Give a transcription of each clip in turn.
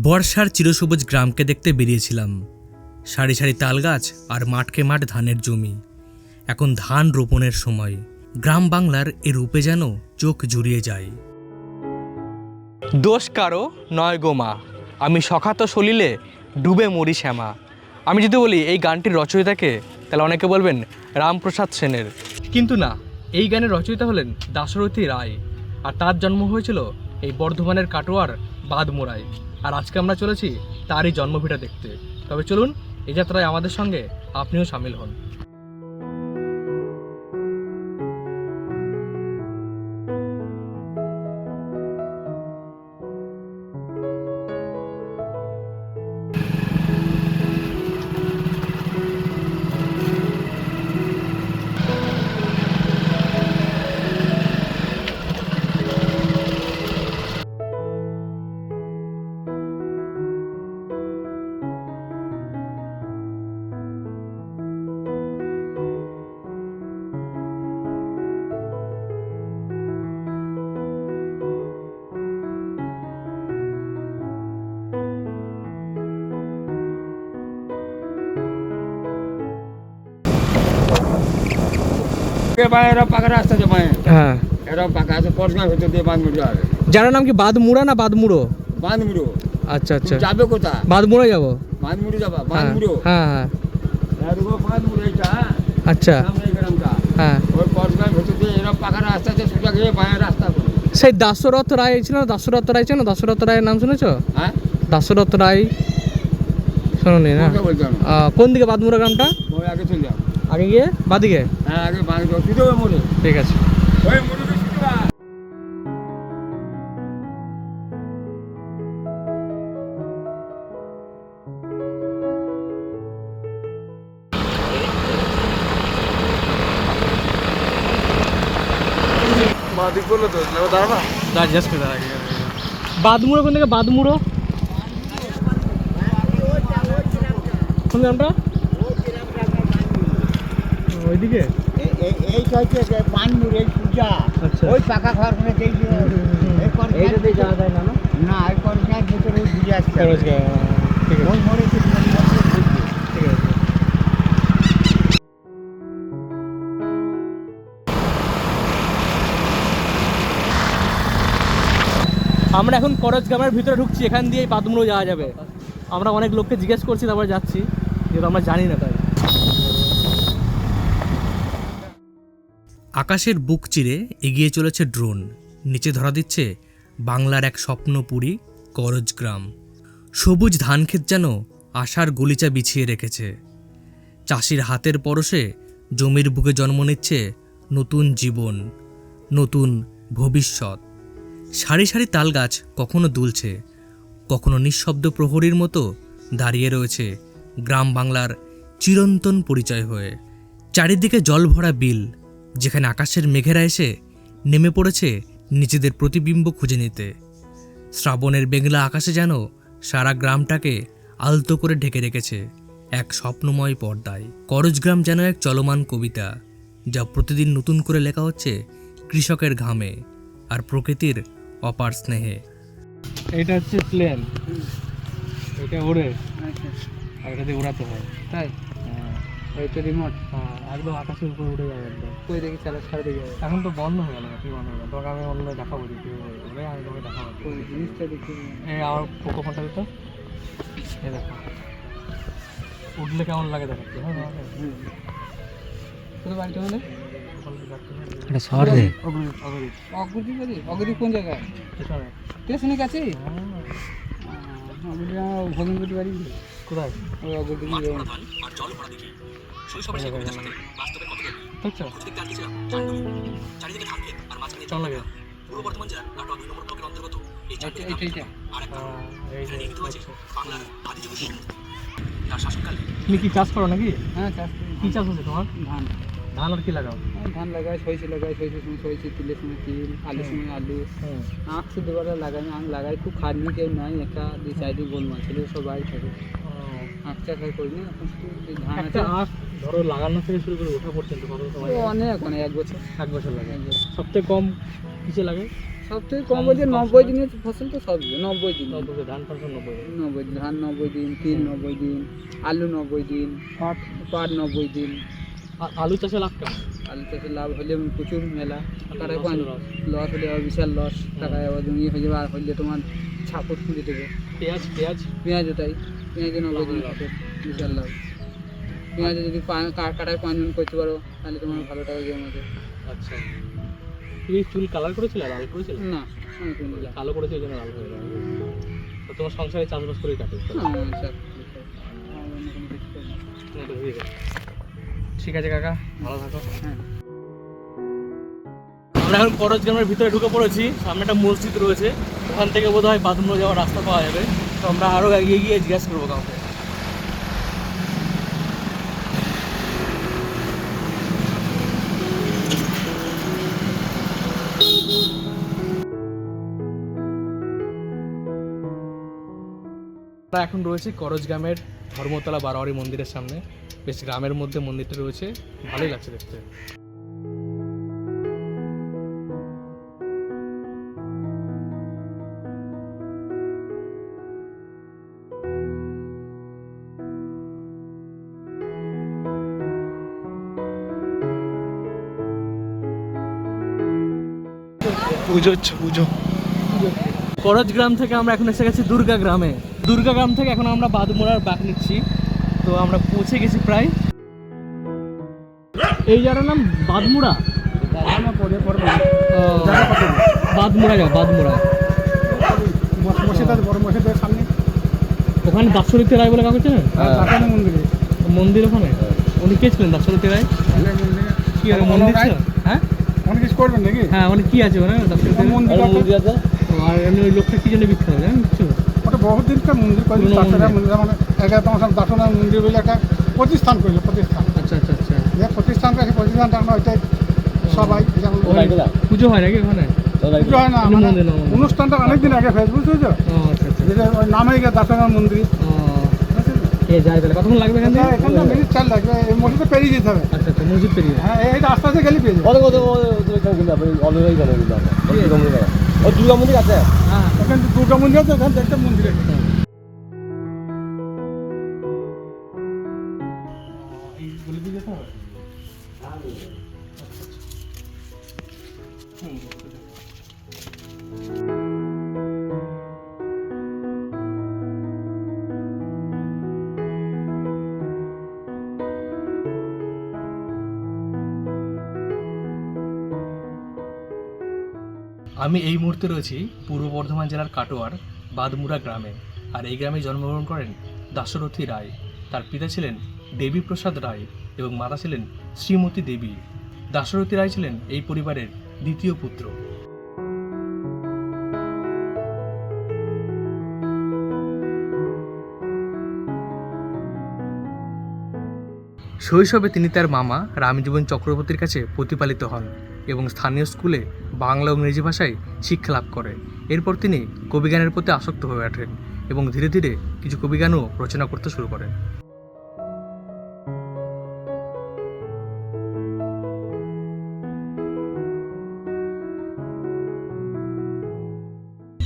বর্ষার চিরসবুজ গ্রামকে দেখতে বেরিয়েছিলাম। সারি সারি তাল গাছ আর মাঠকে মাঠ ধানের জমি। এখন ধান রোপণের সময়। গ্রাম বাংলার এ রূপে যেন চোখ জুড়িয়ে যায়। দোষ কারও নয় গোমা আমি সখাত সলিলে ডুবে মরি শ্যামা। আমি যদি বলি এই গানটির রচয়িতাকে, তাহলে অনেকে বলবেন রামপ্রসাদ সেনের। কিন্তু না, এই গানের রচয়িতা হলেন দাশরথী রায়। আর তার জন্ম হয়েছিল এই বর্ধমানের কাটোয়ার বাদমোড়ায় আর আজকে আমরা চলেছি তারই জন্মভিটা দেখতে। তবে চলুন, এই যাত্রায় আমাদের সঙ্গে আপনিও সামিল হন। এ ভাই এরা পাকা রাস্তা ভাই হ্যাঁ। এরা পাকা আছে পড়শোনার ভিতর দিয়ে বাঁধমুড়ো যাবে যার নাম কি বাদমুড়া না বাদমুড়ো বাঁধমুড়ো আচ্ছা আচ্ছা। যাবে কোথা বাদমুড়ো যাব। বাঁধমুড়ো যাবা? হ্যাঁ বাঁধমুড়ো হ্যাঁ হ্যাঁ। এরকম বাঁধমুড়ো এইটা হ্যাঁ? আচ্ছা। হ্যাঁ। ওই পড়শোনার ভিতর দিয়ে এরা পাকা রাস্তা আছে সোজা গিয়ে বাঁয়ের রাস্তা সেই দাশরথ রায় ছিল না? দাশরথ রায় ছিল না দাশরথ রায়ের নাম শুনেছো? হ্যাঁ। দাশরথ রায়। শোনি না কোন দিকে বাদমুড়া গ্রামটা? আগে চলে যাও। আগে গিয়ে বাদিকে? হ্যাঁ আগে মোড়ে। ঠিক আছে। ওই মোড়ে বাদিক বলল তো দাঁড়া দাঁড়া বাদমুড়ো কোন দিকে বাদমুড়ো কোন গ্রামটা? ওইদিকে? এইটা হচ্ছে যে পানমুর এই পূজা আচ্ছা। ওই পাকা ঘর এই যায় না এই ভিতরে ওই পূজা আসছে। খরচ গায়ে, হ্যাঁ, ওই মোড়ে? ঠিক আছে। আমরা এখন করজ গ্রামের ভিতরে ঢুকছি এখান দিয়ে বাদমুড়ো যাওয়া যাবে। আমরা অনেক লোককে জিজ্ঞেস করছি তারপরে যাচ্ছি যেহেতু আমরা জানি না তাই। আকাশের বুক চিরে এগিয়ে চলেছে ড্রোন। নিচে ধরা দিচ্ছে বাংলার এক স্বপ্নপুরী করজ গ্রাম। সবুজ ধানক্ষেত যেন আশার গলিচা বিছিয়ে রেখেছে। চাষির হাতের পরশে জমির বুকে জন্ম নিচ্ছে নতুন জীবন, নতুন ভবিষ্যৎ। সারি সারি তাল গাছ কখনো দুলছে, কখনো নিঃশব্দ প্রহরীর মতো দাঁড়িয়ে রয়েছে গ্রাম বাংলার চিরন্তন পরিচয় হয়ে। চারিদিকে জল ভরা বিল যেখানে আকাশের মেঘেরা এসে নেমে পড়েছে নিজেদের প্রতিবিম্ব খুঁজে নিতে। শ্রাবণের বেংলা আকাশে যেন সারা গ্রামটাকে আলতো করে ঢেকে রেখেছে এক স্বপ্নময় পর্দায়। করজগ্রাম যেন এক চলমান কবিতা, যা প্রতিদিন নতুন করে লেখা হচ্ছে কৃষকের ঘামে আর প্রকৃতির অপার স্নেহে। এটা হচ্ছে প্লেন। এটা ওড়ে। আর এটা দিয়ে উড়াতে হয়। তাই? ওই তো রিমোট হ্যাঁ একদম আকাশের উপর উঠে যাবে একদম। কই দেখি চালা ছাড় দেখি এখন তো বন্ধ হয়ে গেল কি বন্ধ হয়ে গেল? তোকে আমি অন্য দেখাবো কীভাবে ওরে আমি দেখাবো। ওই জিনিসটা দেখি এই আমার পোকো ফোনটা তো এই দেখো। উঠলে কেমন লাগে দেখাচ্ছি হ্যাঁ। তোর বাড়িটা এটা শহর? রে অগ্রদি কোন জায়গায়? পিছনে। স্টেশনের কাছে? অগ্রদি ভগিনগুটি বাড়ি। কোথায়? লাগে এইটা এইটা হ্যাঁ। তুমি কি চাষ করো নাকি? হ্যাঁ চাষ কি চাষ হচ্ছে তোমার? ধান। ধান আর কি লাগাও? হ্যাঁ, ধান লাগাই সইছে লাগাই সইছে সময় সইছে তিলের সময় তিল আলুর সময় আলু। আখ শুধু বেলা লাগাই না আখ লাগাই খুব খাটনি কেউ নাই একটা দুই চারটি গোল মাছ ছেলে সব বাড়ি থাকে। আখ চাষ আর করি না এখন শুধু ধান একটা আখ ধরো লাগানো থেকে শুরু করে ওঠা পর্যন্ত কত সময় লাগে? অনেক অনেক এক বছর এক বছর লাগে। এক বছর। সবথেকে কম কিসে লাগে? সব থেকে কম বলছে নব্বই দিনের ফসল তো সব নব্বই দিন। নব্বই ধান ফসল নব্বই নব্বই দিন ধান নব্বই দিন তিল নব্বই দিন আলু নব্বই দিন পাট? পাট নব্বই দিন। আলু চাষে লাভ কেমন? আলু চাষে লাভ হলে প্রচুর মেলা। টাকায় লস হলে লস। লস হলে আবার বিশাল লস। টাকায় আবার জমি হয়ে যাবে আর হলে তোমার ছাপট খুঁজে দেবে। পেঁয়াজ পেঁয়াজ? পেঁয়াজ তাই পেঁয়াজে নব্বই দিন বিশাল লাভ পেঁয়াজে যদি কাটায় পাঁচ জন করতে পারো তাহলে তোমার ভালো টাকা জমাতে আচ্ছা। তুমি চুল কালার করেছিল লাল করেছিল? না কালো করেছে ওই জন্য লাল হয়ে গেল। তো তোমার সংসারে চাষবাস কাটে করি। যায় ঠিক আছে কাকা ভালো থাকো। হ্যাঁ। আমরা এখন করজ গ্রামের ভিতরে ঢুকে পড়েছি। সামনে একটা মসজিদ রয়েছে। ওখান থেকে বোধ হয় বাথরুমে যাওয়ার রাস্তা পাওয়া যাবে। তো আমরা আরও এগিয়ে গিয়ে জিজ্ঞাসা করব কাউকে। আমরা এখন রয়েছে করজ গ্রামের ধর্মতলা বারোয়ারি মন্দিরের সামনে। বেশ গ্রামের মধ্যে মন্দিরটা রয়েছে। ভালোই লাগছে দেখতে। পুজো হচ্ছে পুজো। করজ গ্রাম থেকে আমরা এখন এসে গেছি দুর্গা গ্রামে। দুর্গা গ্রাম থেকে এখন আমরা বাদমোড়ার বাঁক নিচ্ছি। তো আমরা পৌঁছে গেছি প্রায়। এই জায়গাটার নাম বাদমুড়া। বাদমুড়া যাও বাদমুড়া। ওখানে দার্শনিক রায় বলে চেনেন? কাকানি মন্দির ওখানে? উনি কে ছিলেন দার্শনিক রায়? কি আর মন্দির ছিল? হ্যাঁ করবেন নাকি? হ্যাঁ মানে কি আছে রায়? মন্দির আছে। আর এমনি ওই লোকটা কি জন্য বিখ্যাত জানেন? কিছু ওটা বহুত দিনকার মন্দির করে তাছাড়া মন্দির। মানে তোমার সব দাসনা মন্দির বলে একটা প্রতিষ্ঠান করেছে প্রতিষ্ঠান। আচ্ছা আচ্ছা আচ্ছা। যে প্রতিষ্ঠানটা সেই প্রতিষ্ঠানটা আমরা ওইটাই সবাই যেমন পুজো হয় নাকি ওখানে? পুজো হয় না মানে। অনুষ্ঠানটা অনেকদিন আগে হয়েছে বুঝতে পেরেছ? ও আচ্ছা আচ্ছা। নামে গিয়ে দাসনা মন্দির। ও যায় তাহলে কতক্ষণ লাগবে এখান থেকে এখানটা মিনিট চাল লাগবে মসজিদে পেরিয়ে যেতে হবে আচ্ছা আচ্ছা মসজিদ পেরিয়ে হ্যাঁ এই রাস্তা থেকে গেলে পেয়ে যাবে গেল কিন্তু আমরা ওই দুর্গা মন্দির দুর্গা মন্দির আছে হ্যাঁ ওখানে দুর্গা মন্দির আছে ওখানে দেখতে মন্দির আছে আমি এই মুহূর্তে রয়েছি পূর্ব বর্ধমান জেলার কাটোয়ার বাদমুড়া গ্রামে। আর এই গ্রামে জন্মগ্রহণ করেন দাশরথী রায়। তার পিতা ছিলেন দেবীপ্রসাদ রায় এবং মাতা ছিলেন শ্রীমতী দেবী। দাশরথী রায় ছিলেন এই পরিবারের দ্বিতীয় পুত্র। শৈশবে তিনি তার মামা রামজীবন চক্রবর্তীর কাছে প্রতিপালিত হন এবং স্থানীয় স্কুলে বাংলা ও ইংরেজি ভাষায় শিক্ষা লাভ করে। এরপর তিনি কবিগানের প্রতি আসক্ত হয়ে ওঠেন এবং ধীরে ধীরে কিছু কবিগানও রচনা করতে শুরু করেন।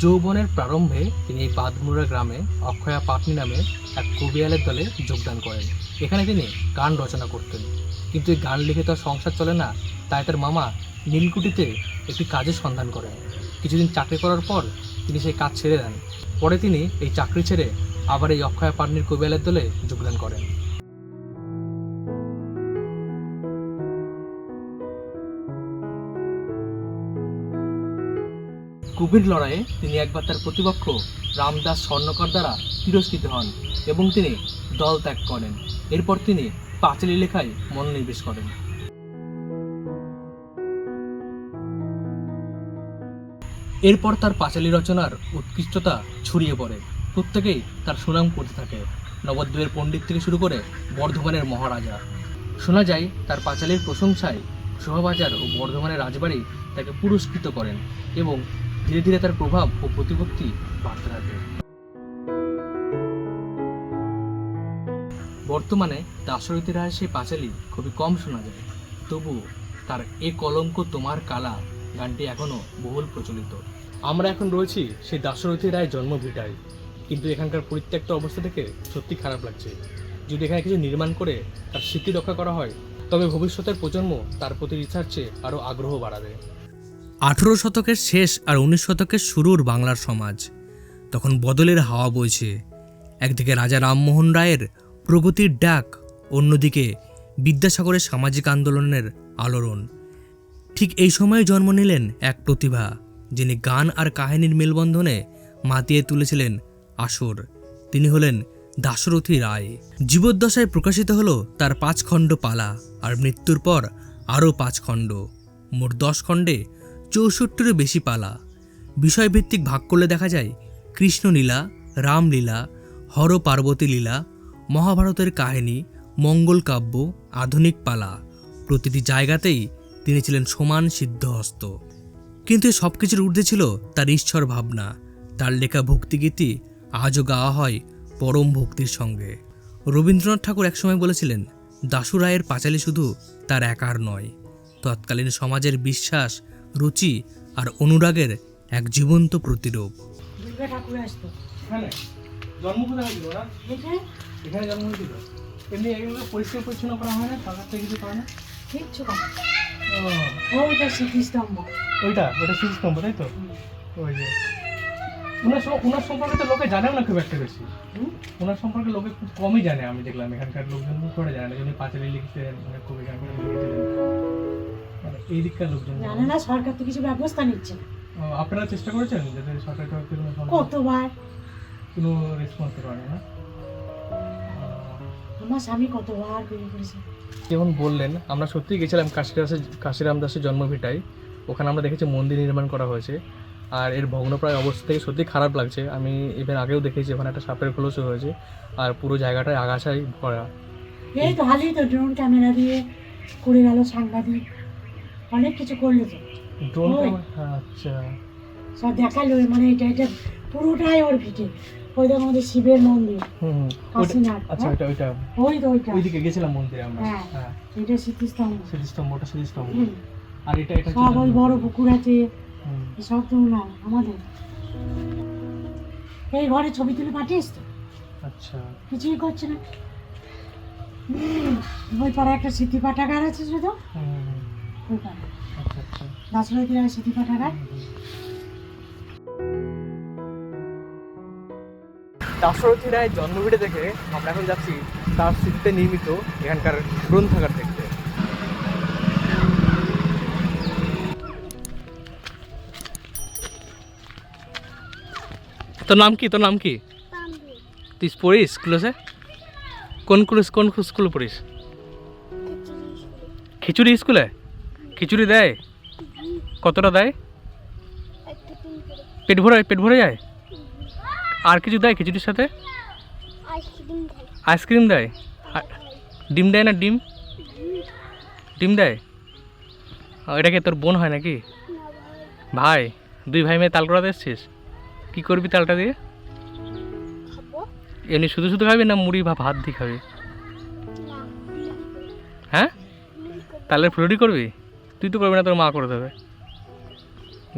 যৌবনের প্রারম্ভে তিনি এই বাদমুড়া গ্রামে অক্ষয়া পাটনি নামে এক কবিয়ালের দলে যোগদান করেন। এখানে তিনি গান রচনা করতেন। কিন্তু এই গান লিখে তো আর সংসার চলে না, তাই তার মামা নীলকুঠিতে একটি কাজের সন্ধান করেন। কিছুদিন চাকরি করার পর তিনি সেই কাজ ছেড়ে দেন। পরে তিনি এই চাকরি ছেড়ে আবার এই অক্ষয় পাটনির কবিয়ালের দলে যোগদান করেন। কুবির লড়াইয়ে তিনি একবার তার প্রতিপক্ষ রামদাস স্বর্ণকর দ্বারা তিরস্কৃত হন এবং তিনি দল ত্যাগ করেন। এরপর তিনি পাঁচালী লেখায় মনোনিবেশ করেন। এরপর তার পাঁচালী রচনার উৎকৃষ্টতা ছড়িয়ে পড়ে। প্রত্যেকেই তার সুনাম করতে থাকে। নবদ্বীপের পণ্ডিত থেকে শুরু করে বর্ধমানের মহারাজা। শোনা যায়, তার পাঁচালীর প্রশংসায় শোভাবাজার ও বর্ধমানের রাজবাড়ি তাকে পুরস্কৃত করেন এবং ধীরে ধীরে তার প্রভাব ও প্রতিপত্তি বাড়তে থাকে। বর্তমানে রায়ের সেই পাঁচালী খুবই কম শোনা যায়। তবুও তার এ কলঙ্ক তোমার কালা গানটি এখনও বহুল প্রচলিত। আমরা এখন রয়েছি সেই দাশরথী রায় জন্মভিটায়। কিন্তু এখানকার পরিত্যক্ত অবস্থা থেকে সত্যি খারাপ লাগছে। যদি এখানে কিছু নির্মাণ করে তার স্মৃতি রক্ষা করা হয় তবে ভবিষ্যতের প্রজন্ম তার প্রতি রিসার্চে আরও আগ্রহ বাড়াবে। আঠেরো শতকের শেষ আর উনিশ শতকের শুরুর বাংলার সমাজ তখন বদলের হাওয়া বইছে। একদিকে রাজা রামমোহন রায়ের প্রগতির ডাক অন্যদিকে বিদ্যাসাগরের সামাজিক আন্দোলনের আলোড়ন। ঠিক এই সময়ে জন্ম নিলেন এক প্রতিভা, যিনি গান আর কাহিনীর মেলবন্ধনে মাতিয়ে তুলেছিলেন আসর। তিনি হলেন দাশরথী রায়। জীবদ্দশায় প্রকাশিত হলো তার পাঁচ খণ্ড পালা আর মৃত্যুর পর আরও পাঁচ খণ্ড মোট দশ খণ্ডে চৌষট্টিরও বেশি পালা। বিষয়ভিত্তিক ভাগ করলে দেখা যায়, কৃষ্ণলীলা, রামলীলা হর পার্বতী লীলা মহাভারতের কাহিনী, মঙ্গল কাব্য, আধুনিক পালা প্রতিটি জায়গাতেই তিনি ছিলেন সমান সিদ্ধহস্ত। কিন্তু সব কিছুর ঊর্ধ্বে ছিল তার ঈশ্বর ভাবনা। তার লেখা ভক্তিগীতি আজও গাওয়া হয় পরম ভক্তির সঙ্গে। রবীন্দ্রনাথ ঠাকুর একসময় বলেছিলেন দাশু রায়ের পাঁচালী শুধু তার একার নয়। তৎকালীন সমাজের বিশ্বাস রুচি আর অনুরাগের এক জীবন্ত প্রতিরূপ। এখানে জন্ম হয়েছিল এখানে? এখানে জন্ম হয়েছিল। এমনি এগুলো পরিষ্কার পরিচ্ছন্ন করা হয় না? সরকার থেকে কিছু করে না? কিচ্ছু ওইটা স্মৃতিস্তম্ভ ওইটা ওটা সুইচ তাই তো? ওই যে ওনার ওনার সম্পর্কে তো লোকে জানেও না খুব একটা বেশি। হুম? ওনার সম্পর্কে লোকে খুব কমই জানে আমি দেখলাম। এখানকার লোকজন খুব করে জানে না যিনি পাঁচালি লিখতেন লিখেছিলেন মানে এই দিককার লোকজন জানে। না। সরকার তো কিছু ব্যবস্থা নিচ্ছে না। ও, আপনারা চেষ্টা করেছেন যাতে সরকার তরফ থেকে কতবার? কোনো রেসপন্স করে না? আমার স্বামী কতবার বিয়ে করেছে। যেমন বললেন আমরা সত্যিই গেছিলাম কাশিরাসের কাশিরাম দাসের জন্মভিটায়। ওখানে আমরা দেখেছি মন্দির নির্মাণ করা হয়েছে। আর এর ভগ্নপ্রায় অবস্থা থেকে সত্যি খারাপ লাগছে। আমি ইভেন আগেও দেখেছি ওখানে একটা সাপের খোলসও হয়েছে। আর পুরো জায়গাটায় আগাছাই ভরা। এই তো হালি তো ড্রোন ক্যামেরা দিয়ে করে গেল সাংবাদিক। অনেক কিছু করল তো। ড্রোন আচ্ছা। সব দেখাল মানে এটা এটা পুরোটাই ওর ভিটে। ওই দেখো আমাদের শিবের মন্দির। ওইটা- কাশীনাথ আচ্ছা ওইটা ওইটা ওই তো ওইটা। ওইদিকে গেছিলাম মন্দিরে আমরা। হ্যাঁ। হ্যাঁ। এটা স্মৃতিস্তম্ভ। স্মৃতিস্তম্ভ। ওটা স্মৃতিস্তম্ভ আর এটা এটা সব ওই বড় পুকুর আছে। সব তো না আমাদের। এই ঘরে ছবি তুলে পাঠিয়েছ তো? আচ্ছা। কিছুই করছে না। ওই পাড়া একটা স্মৃতি পাঠাগার আছে শুধু। ওই পাড়া আচ্ছা আচ্ছা। দাসরথী স্মৃতি পাঠাগার। দাশরথী রায়ের জন্মভিটে থেকে আমরা এখন যাচ্ছি তার স্মৃতিতে নির্মিত এখানকার গ্রন্থাগার দেখতে। তোর নাম কি? তোর নাম কি? তুই পড়িস স্কুলে কোন ক্লাস কোন স্কুলে পড়িস? খিচুড়ি স্কুলে খিচুড়ি দেয়? কতটা দেয়? পেট ভরে পেট ভরে যায়? আর কিছু দেয় খিচুড়ির সাথে? আইসক্রিম দেয়। ডিম দেয় না ডিম? ডিম দেয়? ও, এটা কি তোর বোন হয় নাকি? ভাই দুই ভাই মেয়ে তাল করাতে এসছিস? কী করবি তালটা দিয়ে? এমনি শুধু শুধু খাবি না মুড়ি বা ভাত দিয়ে খাবি? হ্যাঁ? তালের ফুলুরি করবি? তুই তো করবি না তোর মা করে দেবে।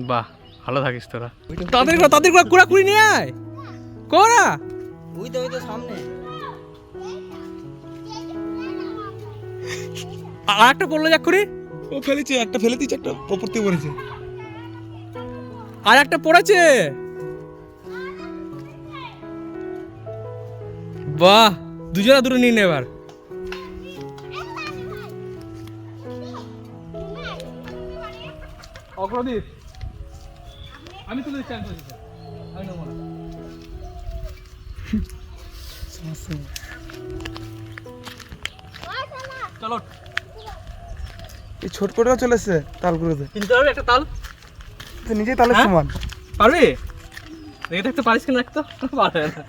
বাহ ভালো থাকিস তোরা। তাদের তাদের কুড়া কুড়ি নিয়ে আয়। করা। ওই তো ওই তো সামনে? আর একটা পড়ল যাক করি ও ফেলেছে একটা ফেলে দিয়েছে একটা ওপর থেকে পড়েছে। আর একটা পড়েছে। বাহ দুজনা দূরে নিয়ে নে এবার। অগ্রদীপ আমি তুলে দিচ্ছি আমি তুলে দিচ্ছি। আমি নেব না। এই ছোট কোটাও চলে এসছে তালগুলোতে। কিনতে হবে একটা তাল? তো নিজেই তালের হ্যাঁ? সমান। পারবি? দেখে থাকতে পারিস কিনা দেখতো পারবে না।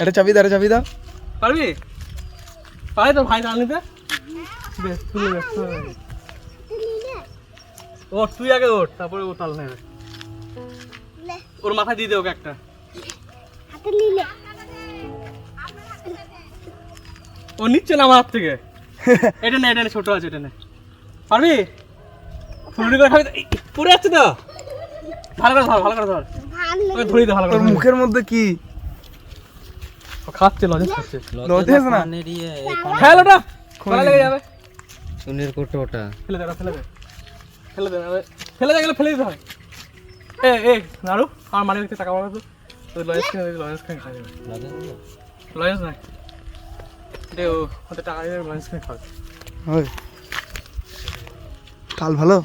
একটা চাবি দাও একটা চাবি দাও। পারবি? পারে তো ভাই তাল নিতে। বেশ তুলে বেশ ওঠ তুই আগে ওঠ তারপরে ও তাল নেবে। ওর মাথায় দিয়ে দে ওকে একটা। ও নিচ্ছে না আমার হাত থেকে। এটা নে এটা নে ছোট আছে এটা নে। পারবি? ফুলুরি করে খাবি তো? পড়ে যাচ্ছে তো? ভালো করে ধর ভালো করে ধর। দে ভালো করে মুখের মধ্যে কি? ও খাচ্ছে লজেন্স খাচ্ছে লজেন্স না? খেল ওটা। গলা লেগে যাবে। সুনের কোটো ওটা। ফেলে দে ফেলে দে। ফেলে দে ফেলে দে গেলে ফেলে দিতে হয়। এ এ নাড়ু। আমার মানে টাকা পাবো তো। লজেন্স কিনে লজেন্স কিনে যাবে লজেন্স নাই দে ও ওতে টাকা দিয়ে লজেন্স কিনে খাওয়া ওই কাল ভালো?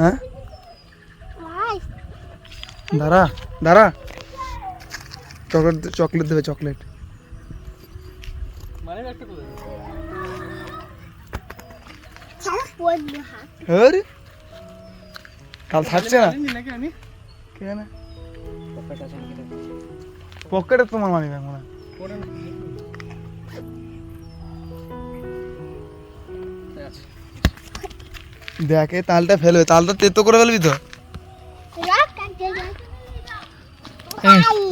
হ্যাঁ? দাঁড়া দাঁড়া। চকলেট চকলেট দেবে চকলেট। মানে কাল থাকছে না? কেন পকেটে তোমার মানি ব্যাগ মনে হয়। দেখ এই তালটা ফেলবে তালটা তেতো করে ফেলবি তো।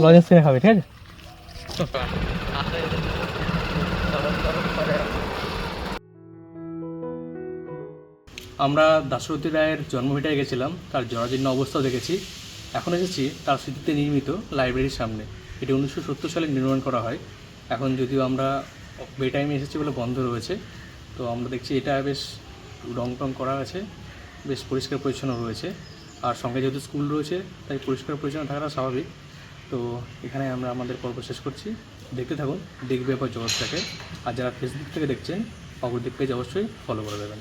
লজেন্স কিনে খাবে ঠিক আছে? আমরা দাশরথী রায়ের জন্মভিটায় গেছিলাম তার জরাজীর্ণ অবস্থাও দেখেছি। এখন এসেছি তার স্মৃতিতে নির্মিত লাইব্রেরির সামনে। এটি উনিশশো সত্তর সালে নির্মাণ করা হয়। এখন যদিও আমরা বে টাইমে এসেছি বলে বন্ধ রয়েছে তো আমরা দেখছি এটা বেশ রং টং করা আছে, বেশ পরিষ্কার পরিচ্ছন্ন রয়েছে। আর সঙ্গে যেহেতু স্কুল রয়েছে, তাই পরিষ্কার পরিচ্ছন্ন থাকাটা স্বাভাবিক। তো এখানে আমরা আমাদের পর্ব শেষ করছি। দেখতে থাকুন, দেখবে আবার জগৎটাকে আর যারা ফেসবুক থেকে দেখছেন অপরদিক পেজ অবশ্যই ফলো করে দেবেন।